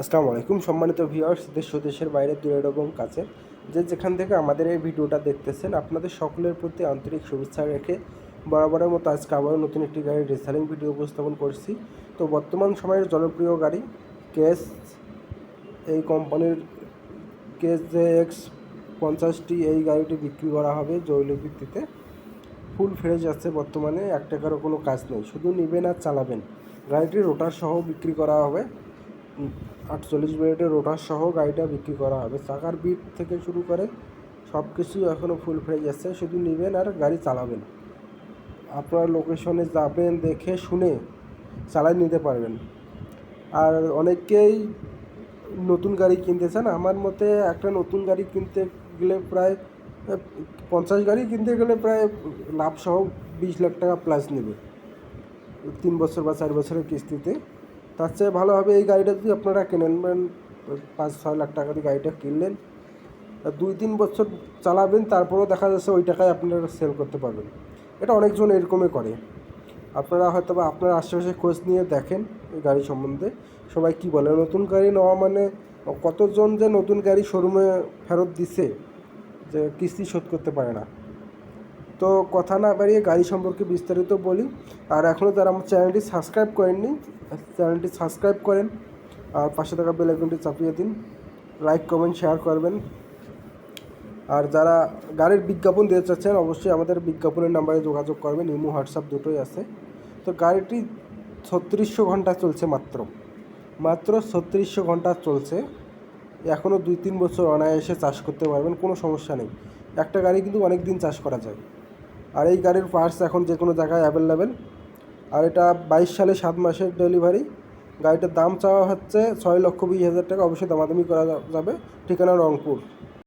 আসসালামু আলাইকুম সম্মানিত ভিউয়ার্স দেশ দেশের বাইরে দূরের এবং কাছে যে যেখান থেকে আমাদের এই ভিডিওটা দেখতেছেন, আপনাদের সকলের প্রতি আন্তরিক শুভেচ্ছা রেখে বরাবরের মতো আজকে আবারও নতুন একটি গাড়ির রিসেলিং ভিডিও উপস্থাপন করছি। তো বর্তমান সময়ের জনপ্রিয় গাড়ি কেস এই কোম্পানির কেস জে এক্স পঞ্চাশটি এই গাড়িটি বিক্রি করা হবে জৈব ভিত্তিতে। ফুল ফ্রেশ আছে বর্তমানে, এক টাকারও কোনো কাজ নেই, শুধু নেবেন আর চালাবেন। গাড়িটির রোটার সহ বিক্রি করা হবে। আটচল্লিশ মিনিটের রোটার সহ গাড়িটা বিক্রি করা হবে। চাকার বিট থেকে শুরু করে সব কিছুই এখনও ফুল ফ্রেশ আছে, শুধু নেবেন আর গাড়ি চালাবেন। আপনার লোকেশনে যাবেন, দেখে শুনে চালাই নিতে পারবেন। আর অনেকেই নতুন গাড়ি কিনতে চান। আমার মতে একটা নতুন গাড়ি কিনতে গেলে প্রায়, পঞ্চাশ গাড়ি কিনতে গেলে প্রায় লাভ সহ বিশ লাখ টাকা প্লাস নেবে। তিন বছর বা চার বছরের কিস্তিতে। তার চেয়ে ভালো হবে এই গাড়িটা যদি আপনারা কেনেন মানে পাঁচ, ছয় লাখ টাকা দিয়ে গাড়িটা কিনলেন দুই, তিন বছর চালাবেন, তারপরেও দেখা যাচ্ছে ওই টাকায় আপনারা সেল করতে পারবেন। এটা অনেকজন এরকমই করে। আপনারা হয়তো বা আপনার আশেপাশে খোঁজ নিয়ে দেখেন এই গাড়ি সম্বন্ধে, সবাই কি বলে, নতুন গাড়ি নেওয়া মানে কতজন যে নতুন গাড়ি শোরুমে ফেরত দিছে, যে কিস্তি শোধ করতে পারে না। তো কথা না বাড়িয়ে গাড়ি সম্পর্কে বিস্তারিত বলি। আর এখনও যারা আমার চ্যানেলটি সাবস্ক্রাইব করেননি, চ্যানেলটি সাবস্ক্রাইব করেন আর পাশে থাকা বেল আইকনটি চাপিয়ে দিন। লাইক, কমেন্ট, শেয়ার করবেন। আর যারা গাড়ির বিজ্ঞাপন দিতে চাচ্ছেন, অবশ্যই আমাদের বিজ্ঞাপনের নাম্বারে যোগাযোগ করবেন। ইমো, হোয়াটসঅ্যাপ দুটোই আছে। তো গাড়িটি ছত্রিশশো ঘণ্টা চলছে মাত্র। মাত্র ছত্রিশশো ঘণ্টা চলছে। এখনও দুই তিন বছর অনায়াসে চাষ করতে পারবেন, কোনো সমস্যা নেই। একটা গাড়ি কিন্তু অনেক দিন চাষ করা যায়। আর এই গাড়ির পার্টস এখন যে কোনো জায়গায় অ্যাভেলেবেল আর এটা বাইশ সালে সাত মাসের ডেলিভারি গাড়িটার দাম চাওয়া হচ্ছে ছয় লক্ষ বিশ হাজার টাকা। অবশ্যই দামাদামি করা যাবে। ঠিকানা রংপুর।